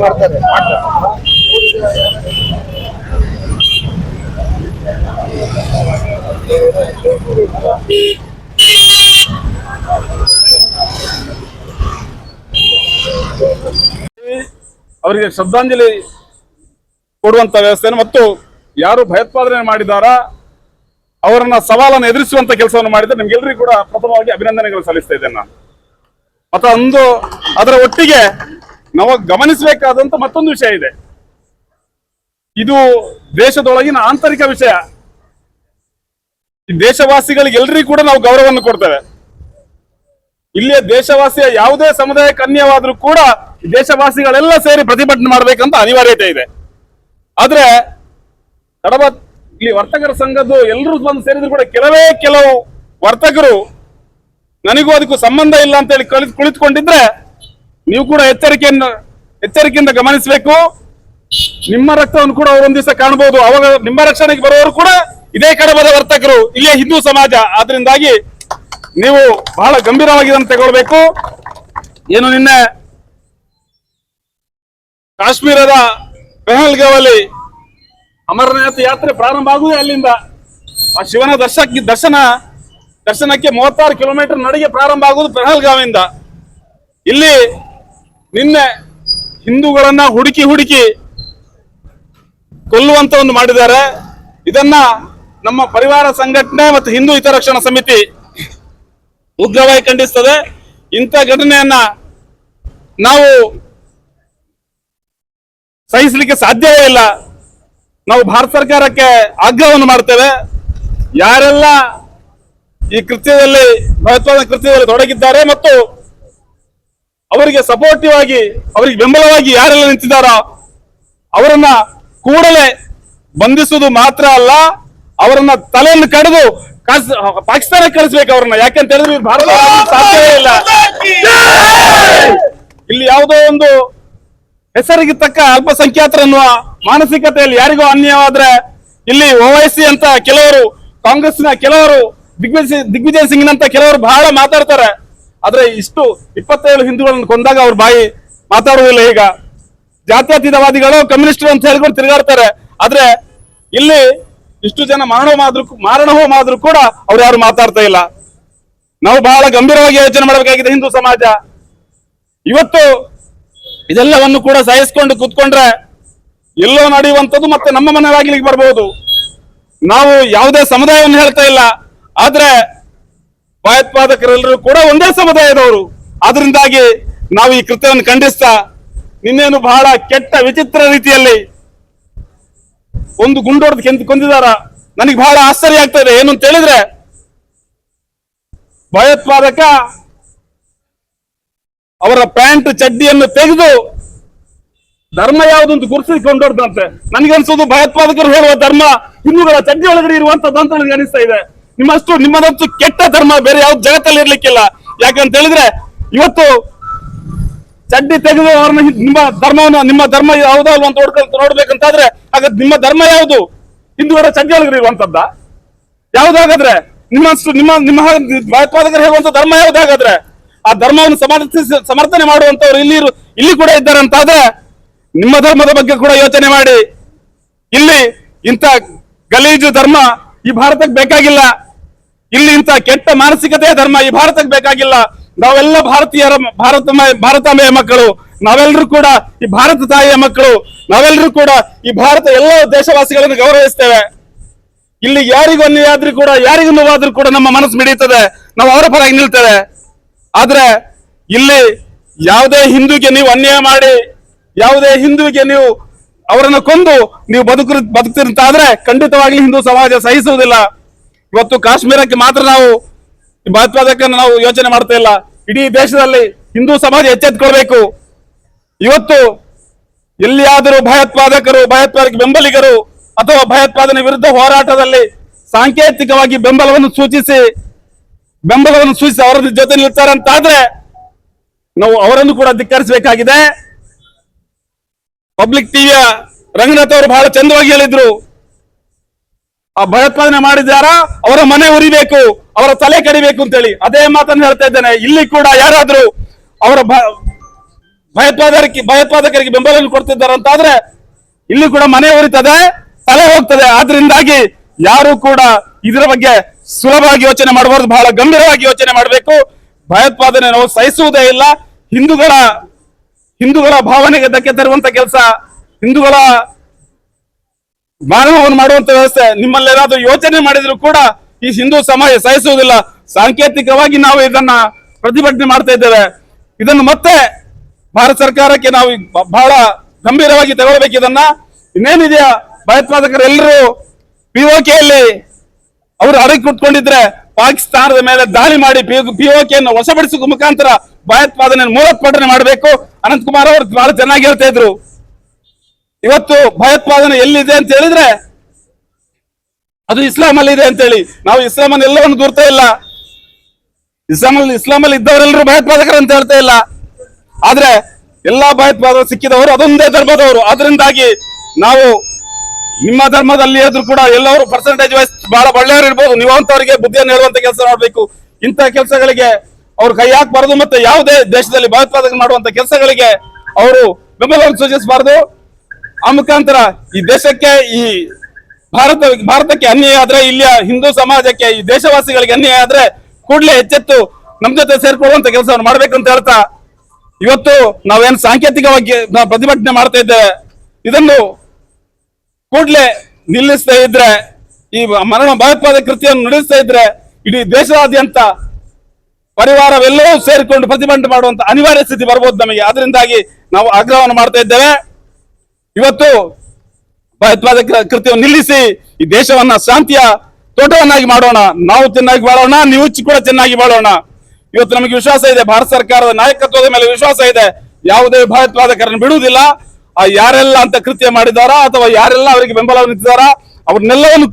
ಮಾಡ್ತಾರೆ ಅವರಿಗೆ ಶ್ರದ್ಧಾಂಜಲಿ ಕೊಡುವಂತ ವ್ಯವಸ್ಥೆಯನ್ನು ಮತ್ತು ಯಾರು ಭಯೋತ್ಪಾದನೆ ಮಾಡಿದಾರ ಅವರನ್ನ ಸವಾಲನ್ನು ಎದುರಿಸುವಂತ ಕೆಲಸವನ್ನು ಮಾಡಿದ್ರೆ ನಿಮ್ಗೆಲ್ಲರಿಗೂ ಕೂಡ ಪ್ರಥಮವಾಗಿ ಅಭಿನಂದನೆಗಳು ಸಲ್ಲಿಸ್ತಾ ಇದ್ದೇನೆ ನಾನು. ಮತ್ತು ಒಂದು ಅದರ ಒಟ್ಟಿಗೆ ನಾವು ಗಮನಿಸಬೇಕಾದಂತ ಮತ್ತೊಂದು ವಿಷಯ ಇದೆ. ಇದು ದೇಶದೊಳಗಿನ ಆಂತರಿಕ ವಿಷಯ. ಈ ದೇಶವಾಸಿಗಳಿಗೆ ಎಲ್ರಿಗೂ ಕೂಡ ನಾವು ಗೌರವವನ್ನು ಕೊಡ್ತೇವೆ. ಇಲ್ಲಿಯ ದೇಶವಾಸಿಯ ಯಾವುದೇ ಸಮುದಾಯ ಅನ್ಯವಾದ್ರೂ ಕೂಡ ದೇಶವಾಸಿಗಳೆಲ್ಲ ಸೇರಿ ಪ್ರತಿಭಟನೆ ಮಾಡಬೇಕಂತ ಅನಿವಾರ್ಯತೆ ಇದೆ. ಆದ್ರೆ ಕಡಬ ಇಲ್ಲಿ ವರ್ತಕರ ಸಂಘದ್ದು ಎಲ್ಲರೂ ಬಂದು ಸೇರಿದ್ರು ಕೂಡ ಕೆಲವೇ ಕೆಲವು ವರ್ತಕರು ನನಗೂ ಅದಕ್ಕೂ ಸಂಬಂಧ ಇಲ್ಲ ಅಂತ ಹೇಳಿ ಕಳಿ ಕುಳಿತುಕೊಂಡಿದ್ರೆ ನೀವು ಕೂಡ ಎಚ್ಚರಿಕೆಯನ್ನ ಎಚ್ಚರಿಕೆಯಿಂದ ಗಮನಿಸಬೇಕು. ನಿಮ್ಮ ರಕ್ತವನ್ನು ಕೂಡ ಅವರೊಂದು ದಿವಸ ಕಾಣಬಹುದು ಅವಾಗ ನಿಮ್ಮ ರಕ್ಷಣೆಗೆ ಬರುವವರು ಕೂಡ ಇದೇ ಕಡಬದ ವರ್ತಕರು. ಇಲ್ಲೇ ಹಿಂದೂ ಸಮಾಜ. ಆದ್ರಿಂದಾಗಿ ನೀವು ಬಹಳ ಗಂಭೀರವಾಗಿ ಇದನ್ನು ತಗೊಳ್ಬೇಕು. ಏನು ನಿನ್ನೆ ಕಾಶ್ಮೀರದ ಪೆಹಲ್ಗಾವಲ್ಲಿ ಅಮರನಾಥ ಯಾತ್ರೆ ಪ್ರಾರಂಭ ಆಗುವುದೇ ಅಲ್ಲಿಂದ. ಆ ಶಿವನ ದರ್ಶಕ್ಕೆ ದರ್ಶನ, ದರ್ಶನಕ್ಕೆ ಮೂವತ್ತಾರು ಕಿಲೋಮೀಟರ್ ನಡಿಗೆ ಪ್ರಾರಂಭ ಆಗುವುದು ಪೆಹಲ್ಗಾವಿಂದ. ಇಲ್ಲಿ ನಿನ್ನೆ ಹಿಂದೂಗಳನ್ನ ಹುಡುಕಿ ಹುಡುಕಿ ಕೊಲ್ಲುವಂತ ಒಂದು ಮಾಡಿದ್ದಾರೆ. ಇದನ್ನ ನಮ್ಮ ಪರಿವಾರ ಸಂಘಟನೆ ಮತ್ತು ಹಿಂದೂ ಹಿತರಕ್ಷಣಾ ಸಮಿತಿ ಉಗ್ರವಾಗಿ ಖಂಡಿಸ್ತದೆ. ಇಂಥ ಘಟನೆಯನ್ನ ನಾವು ಸಹಿಸಲಿಕ್ಕೆ ಸಾಧ್ಯವೇ ಇಲ್ಲ. ನಾವು ಭಾರತ ಸರ್ಕಾರಕ್ಕೆ ಆಗ್ರಹವನ್ನು ಮಾಡ್ತೇವೆ. ಯಾರೆಲ್ಲ ಈ ಕೃತ್ಯದಲ್ಲಿ ಭಯೋತ್ಪಾದನಾ ಕೃತ್ಯದಲ್ಲಿ ತೊಡಗಿದ್ದಾರೆ ಮತ್ತು ಅವರಿಗೆ ಸಪೋರ್ಟಿವ್ ಆಗಿ, ಅವರಿಗೆ ಬೆಂಬಲವಾಗಿ ಯಾರೆಲ್ಲ ನಿಂತಿದ್ದಾರೋ ಅವರನ್ನ ಕೂಡಲೇ ಬಂಧಿಸುವುದು ಮಾತ್ರ ಅಲ್ಲ, ಅವರನ್ನ ತಲೆಯನ್ನು ಕಡಿದು ಪಾಕಿಸ್ತಾನಕ್ಕೆ ಕಳಿಸ್ಬೇಕು ಅವ್ರನ್ನ. ಯಾಕಂತ ಹೇಳಿದ್ರೆ ಭಾರತ ಸಾಧ್ಯವೇ ಇಲ್ಲ. ಇಲ್ಲಿ ಯಾವುದೋ ಒಂದು ಹೆಸರಿಗೆ ತಕ್ಕ ಅಲ್ಪಸಂಖ್ಯಾತರನ್ನುವ ಮಾನಸಿಕತೆಯಲ್ಲಿ ಯಾರಿಗೂ ಅನ್ಯವಾದ್ರೆ ಇಲ್ಲಿ ಓವೈಸಿ ಅಂತ ಕೆಲವರು ಕಾಂಗ್ರೆಸ್ನ ಕೆಲವರು, ದಿಗ್ವಿಜಯ್ ದಿಗ್ವಿಜಯ್ ಸಿಂಗ್ನಂತ ಕೆಲವರು ಬಹಳ ಮಾತಾಡ್ತಾರೆ. ಆದ್ರೆ ಇಷ್ಟು ಇಪ್ಪತ್ತೇಳು ಹಿಂದೂಗಳನ್ನು ಕೊಂದಾಗ ಅವ್ರ ಬಾಯಿ ಮಾತಾಡುವುದಿಲ್ಲ ಈಗ. ಜಾತ್ಯತೀತವಾದಿಗಳು ಕಮ್ಯುನಿಸ್ಟ್ ಅಂತ ಹೇಳ್ಕೊಂಡು ತಿರುಗಾಡ್ತಾರೆ. ಆದ್ರೆ ಇಲ್ಲಿ ಇಷ್ಟು ಜನ ಮರಣ ಮಾದ್ರು ಮಾರಣ ಕೂಡ ಅವ್ರು ಯಾರು ಮಾತಾಡ್ತಾ ಇಲ್ಲ. ನಾವು ಬಹಳ ಗಂಭೀರವಾಗಿ ಯೋಚನೆ ಮಾಡಬೇಕಾಗಿದೆ ಹಿಂದೂ ಸಮಾಜ. ಇವತ್ತು ಇದೆಲ್ಲವನ್ನು ಕೂಡ ಸಹಿಸಿಕೊಂಡು ಕೂತ್ಕೊಂಡ್ರೆ ಎಲ್ಲೋ ನಡೆಯುವಂಥದ್ದು ಮತ್ತೆ ನಮ್ಮ ಮನೆಯಾಗ್ಲಿಕ್ಕೆ ಬರಬಹುದು ನಾವು ಯಾವುದೇ ಸಮುದಾಯವನ್ನು ಹೇಳ್ತಾ ಇಲ್ಲ. ಆದ್ರೆ ಭಯೋತ್ಪಾದಕರೆಲ್ಲರೂ ಕೂಡ ಒಂದೇ ಸಮುದಾಯದವರು. ಅದರಿಂದಾಗಿ ನಾವು ಈ ಕೃತ್ಯವನ್ನು ಖಂಡಿಸ್ತಾ ನಿನ್ನೇನು ಬಹಳ ಕೆಟ್ಟ ವಿಚಿತ್ರ ರೀತಿಯಲ್ಲಿ ಒಂದು ಗುಂಡೋಡ್ದು ಕೆಂದು ಕೊಂದಿದಾರ. ನನಗೆ ಬಹಳ ಆಶ್ಚರ್ಯ ಆಗ್ತಾ ಏನು ಅಂತ ಹೇಳಿದ್ರೆ, ಭಯೋತ್ಪಾದಕ ಅವರ ಪ್ಯಾಂಟ್ ಚಡ್ಡಿಯನ್ನು ತೆಗೆದು ಧರ್ಮ ಯಾವ್ದು ಅಂತ ಗುರುತಿಸಿಕೊಂಡಂತೆ ನನಗನ್ಸೋದು ಭಯೋತ್ಪಾದಕರು ಹೇಳುವ ಧರ್ಮ, ಹಿಂದೂಗಳ ಚಡ್ಡಿ ಒಳಗಡೆ ಇರುವಂತದ್ದು ಅಂತ ನನಗೆ ಅನಿಸ್ತಾ ಇದೆ. ನಿಮ್ಮಷ್ಟು ನಿಮ್ಮದಂತೂ ಕೆಟ್ಟ ಧರ್ಮ, ಬೇರೆ ಯಾವ್ದು ಜಗತ್ತಲ್ಲಿ ಇರ್ಲಿಕ್ಕಿಲ್ಲ. ಯಾಕಂತ ಹೇಳಿದ್ರೆ, ಇವತ್ತು ಚಡ್ಡಿ ತೆಗೆದು ಅವ್ರನ್ನ ನಿಮ್ಮ ಧರ್ಮವನ್ನು, ನಿಮ್ಮ ಧರ್ಮ ಯಾವುದೋ ಅಂತ ನೋಡ್ಕೊಂಡು ನೋಡ್ಬೇಕಂತಾದ್ರೆ, ಹಾಗಾದ್ರೆ ನಿಮ್ಮ ಧರ್ಮ ಯಾವುದು? ಹಿಂದೂಗಳ ಚಡ್ಡಿ ಒಳಗಡೆ ಇರುವಂತದ್ದ. ಯಾವ್ದಾಗಾದ್ರೆ, ನಿಮ್ಮಷ್ಟು, ನಿಮ್ಮ ನಿಮ್ಮ ಭಯೋತ್ಪಾದಕರು ಹೇಳುವಂತ ಧರ್ಮ ಯಾವ್ದಾಗಾದ್ರೆ, ಆ ಧರ್ಮವನ್ನು ಸಮರ್ಥಿಸಿ, ಸಮರ್ಥನೆ ಮಾಡುವಂತವ್ರು ಇಲ್ಲಿ ಇಲ್ಲಿ ಕೂಡ ಇದ್ದಾರೆ ಅಂತಾದ್ರೆ ನಿಮ್ಮ ಧರ್ಮದ ಬಗ್ಗೆ ಕೂಡ ಯೋಚನೆ ಮಾಡಿ. ಇಲ್ಲಿ ಇಂಥ ಗಲೀಜು ಧರ್ಮ ಈ ಭಾರತಕ್ಕೆ ಬೇಕಾಗಿಲ್ಲ. ಇಲ್ಲಿ ಇಂಥ ಕೆಟ್ಟ ಮಾನಸಿಕತೆಯ ಧರ್ಮ ಈ ಭಾರತಕ್ಕೆ ಬೇಕಾಗಿಲ್ಲ. ನಾವೆಲ್ಲ ಭಾರತೀಯರ ಭಾರತ ಭಾರತಾಂಬೆಯ ಮಕ್ಕಳು. ನಾವೆಲ್ಲರೂ ಕೂಡ ಈ ಭಾರತ ತಾಯಿಯ ಮಕ್ಕಳು. ನಾವೆಲ್ಲರೂ ಕೂಡ ಈ ಭಾರತ ಎಲ್ಲ ದೇಶವಾಸಿಗಳನ್ನು ಗೌರವಿಸ್ತೇವೆ. ಇಲ್ಲಿ ಯಾರಿಗೂ ಅನ್ಯಾಯ ಆದ್ರೂ ಕೂಡ, ಯಾರಿಗೂ ನೋವಾದ್ರೂ ಕೂಡ ನಮ್ಮ ಮನಸ್ಸು ಮಿಡಿಯುತ್ತದೆ. ನಾವು ಅವರ ಪರವಾಗಿ ನಿಲ್ತೇವೆ. ಆದ್ರೆ ಇಲ್ಲಿ ಯಾವುದೇ ಹಿಂದೂಗೆ ನೀವು ಅನ್ಯಾಯ ಮಾಡಿ ಯಾವುದೇ ಹಿಂದುವಿಗೆ ನೀವು ಅವರನ್ನು ಕೊಂದು ನೀವು ಬದುಕು ಬದುಕ್ತಿರ್ತಾದ್ರೆ ಖಂಡಿತವಾಗಿ ಹಿಂದೂ ಸಮಾಜ ಸಹಿಸುವುದಿಲ್ಲ. ಇವತ್ತು ಕಾಶ್ಮೀರಕ್ಕೆ ಮಾತ್ರ ನಾವು ಭಯೋತ್ಪಾದಕನ್ನು ನಾವು ಯೋಚನೆ ಮಾಡ್ತಾ ಇಲ್ಲ. ಇಡೀ ದೇಶದಲ್ಲಿ ಹಿಂದೂ ಸಮಾಜ ಎಚ್ಚೆತ್ಕೊಳ್ಬೇಕು. ಇವತ್ತು ಎಲ್ಲಿಯಾದರೂ ಭಯೋತ್ಪಾದಕರು, ಭಯೋತ್ಪಾದಕ ಬೆಂಬಲಿಗರು ಅಥವಾ ಭಯೋತ್ಪಾದನೆ ವಿರುದ್ಧ ಹೋರಾಟದಲ್ಲಿ ಸಾಂಕೇತಿಕವಾಗಿ ಬೆಂಬಲವನ್ನು ಸೂಚಿಸಿ ಬೆಂಬಲವನ್ನು ಸೂಚಿಸಿ ಅವರ ಜೊತೆ ನಿಲ್ತಾರೆ ನಾವು ಅವರನ್ನು ಕೂಡ ಧಿಕ್ಕರಿಸಬೇಕಾಗಿದೆ. ಪಬ್ಲಿಕ್ ಟಿವಿಯ ರಂಗನಾಥ್ ಅವರು ಬಹಳ ಚಂದವಾಗಿ ಹೇಳಿದ್ರು. ಆ ಭಯೋತ್ಪಾದನೆ ಮಾಡಿದಾರ ಅವರ ಮನೆ ಉರಿಬೇಕು, ಅವರ ತಲೆ ಕಡಿಬೇಕು ಅಂತೇಳಿ. ಅದೇ ಮಾತನ್ನು ಹೇಳ್ತಾ ಇದ್ದೇನೆ. ಇಲ್ಲಿ ಕೂಡ ಯಾರಾದ್ರೂ ಅವರ ಭಯೋತ್ಪಾದಕರಿಗೆ ಭಯೋತ್ಪಾದಕರಿಗೆ ಬೆಂಬಲವನ್ನು ಕೊಡ್ತಿದ್ದಾರಂತಾದ್ರೆ ಇಲ್ಲಿ ಕೂಡ ಮನೆ ಉರಿತದೆ, ತಲೆ ಹೋಗ್ತದೆ. ಆದ್ರಿಂದಾಗಿ ಯಾರು ಕೂಡ ಇದರ ಬಗ್ಗೆ ಸುಲಭವಾಗಿ ಯೋಚನೆ ಮಾಡಬಾರ್ದು. ಬಹಳ ಗಂಭೀರವಾಗಿ ಯೋಚನೆ ಮಾಡಬೇಕು. ಭಯೋತ್ಪಾದನೆ ನಾವು ಸಹಿಸುವುದೇ ಇಲ್ಲ. ಹಿಂದೂಗಳ ಹಿಂದೂಗಳ ಭಾವನೆಗೆ ಧಕ್ಕೆ ತರುವಂತ ಕೆಲಸ ಹಿಂದೂಗಳ ಮಾನವವನ್ನು ಮಾಡುವಂತ ವ್ಯವಸ್ಥೆ. ನಿಮ್ಮಲ್ಲಿ ಏನಾದ್ರೂ ಯೋಚನೆ ಮಾಡಿದ್ರು ಕೂಡ ಈ ಹಿಂದೂ ಸಮಾಜ ಸಹಿಸುವುದಿಲ್ಲ. ಸಾಂಕೇತಿಕವಾಗಿ ನಾವು ಇದನ್ನ ಪ್ರತಿಭಟನೆ ಮಾಡ್ತಾ ಇದ್ದೇವೆ. ಇದನ್ನು ಮತ್ತೆ ಭಾರತ ಸರ್ಕಾರಕ್ಕೆ ನಾವು ಬಹಳ ಗಂಭೀರವಾಗಿ ತಗೊಳ್ಬೇಕು. ಇದನ್ನ ಇನ್ನೇನಿದೆಯಾ? ಭಯೋತ್ಪಾದಕರು ಎಲ್ಲರೂ ಪಿಒಕೆಯಲ್ಲಿ ಅವರು ಅಡಗಿ ಕುಟ್ಕೊಂಡಿದ್ರೆ ಪಾಕಿಸ್ತಾನದ ಮೇಲೆ ದಾಳಿ ಮಾಡಿ ಪಿಒಕೆಯನ್ನು ವಶಪಡಿಸುವ ಮುಖಾಂತರ ಭಯೋತ್ಪಾದನೆ ಮೂಲೋತ್ಪಾದನೆ ಮಾಡಬೇಕು. ಅನಂತಕುಮಾರ್ ಅವರು ಬಹಳ ಚೆನ್ನಾಗಿ ಹೇಳ್ತಾ ಇದ್ರು. ಇವತ್ತು ಭಯೋತ್ಪಾದನೆ ಎಲ್ಲಿದೆ ಅಂತ ಹೇಳಿದ್ರೆ, ಅದು ಇಸ್ಲಾಂ ಅಲ್ಲಿ ಇದೆ ಅಂತೇಳಿ ನಾವು ಇಸ್ಲಾಂ ಅನ್ನು ಎಲ್ಲವನ್ನು ದೂರ್ತಾ ಇಲ್ಲ. ಇಸ್ಲಾಂ ಅಲ್ಲಿ ಇಸ್ಲಾಂ ಅಲ್ಲಿ ಇದ್ದವರೆಲ್ಲರೂ ಭಯೋತ್ಪಾದಕರು ಅಂತ ಹೇಳ್ತಾ ಇಲ್ಲ. ಆದ್ರೆ ಎಲ್ಲಾ ಭಯೋತ್ಪಾದಕರು ಸಿಕ್ಕಿದವರು ಅದೊಂದೇ ಧರ್ಮದವರು. ಅದರಿಂದಾಗಿ ನಾವು ನಿಮ್ಮ ಧರ್ಮದಲ್ಲಿ ಆದ್ರೂ ಕೂಡ ಎಲ್ಲರೂ ಪರ್ಸೆಂಟೇಜ್ ವೈಸ್ ಬಹಳ ಒಳ್ಳೆಯವರು ಇರ್ಬೋದು. ನೀವು ಅಂತವರಿಗೆ ಬುದ್ಧಿಯನ್ನು ಹೇಳುವಂತ ಕೆಲಸ ಮಾಡಬೇಕು. ಇಂತಹ ಕೆಲಸಗಳಿಗೆ ಅವ್ರು ಕೈ ಹಾಕಬಾರದು ಮತ್ತೆ ಯಾವುದೇ ದೇಶದಲ್ಲಿ ಭಯೋತ್ಪಾದನೆ ಮಾಡುವಂತ ಕೆಲಸಗಳಿಗೆ ಅವರು ಬೆಂಬಲವನ್ನು ಸೂಚಿಸಬಾರದು. ಆ ಮುಖಾಂತರ ಈ ದೇಶಕ್ಕೆ, ಈ ಭಾರತ, ಭಾರತಕ್ಕೆ ಅನ್ಯಾಯ ಆದ್ರೆ, ಇಲ್ಲಿಯ ಹಿಂದೂ ಸಮಾಜಕ್ಕೆ, ಈ ದೇಶವಾಸಿಗಳಿಗೆ ಅನ್ಯಾಯ ಆದ್ರೆ ಕೂಡಲೇ ಎಚ್ಚೆತ್ತು ನಮ್ ಜೊತೆ ಸೇರ್ಕೊಳ್ಳುವಂತ ಕೆಲಸವನ್ನು ಮಾಡ್ಬೇಕಂತ ಹೇಳ್ತಾ ಇವತ್ತು ನಾವೇನು ಸಾಂಕೇತಿಕವಾಗಿ ಪ್ರತಿಭಟನೆ ಮಾಡ್ತಾ ಇದ್ದೇವೆ ಇದನ್ನು ಕೂಡಲೇ ನಿಲ್ಲಿಸ್ತಾ ಇದ್ರೆ, ಈ ಮರಣ ಭಯೋತ್ಪಾದಕ ಕೃತಿಯನ್ನು ನಡೆಸ್ತಾ ಇದ್ರೆ, ಇಡೀ ದೇಶದಾದ್ಯಂತ ಪರಿವಾರವೆಲ್ಲವೂ ಸೇರಿಕೊಂಡು ಪ್ರತಿಭಟನೆ ಮಾಡುವಂತ ಅನಿವಾರ್ಯ ಸ್ಥಿತಿ ಬರ್ಬೋದು ನಮಗೆ. ಅದರಿಂದಾಗಿ ನಾವು ಆಗ್ರಹವನ್ನು ಮಾಡ್ತಾ ಇದ್ದೇವೆ. ಇವತ್ತು ಭಯೋತ್ಪಾದಕ ಕೃತ್ಯವನ್ನು ನಿಲ್ಲಿಸಿ ಈ ದೇಶವನ್ನ ಶಾಂತಿಯ ತೋಟವನ್ನಾಗಿ ಮಾಡೋಣ. ನಾವು ಚೆನ್ನಾಗಿ ಬಾಳೋಣ, ನೀವು ಕೂಡ ಚೆನ್ನಾಗಿ ಬಾಳೋಣ. ಇವತ್ತು ನಮಗೆ ವಿಶ್ವಾಸ ಇದೆ, ಭಾರತ ಸರ್ಕಾರದ ನಾಯಕತ್ವದ ಮೇಲೆ ವಿಶ್ವಾಸ ಇದೆ. ಯಾವುದೇ ಭಯೋತ್ಪಾದಕರನ್ನು ಬಿಡುವುದಿಲ್ಲ. ಆ ಯಾರೆಲ್ಲ ಅಂತ ಕೃತ್ಯ ಮಾಡಿದಾರ ಅಥವಾ ಯಾರೆಲ್ಲ ಅವರಿಗೆ ಬೆಂಬಲ ನಿಂತಿದಾರ ಅವ್ರನ್ನೆಲ್ಲವನ್ನು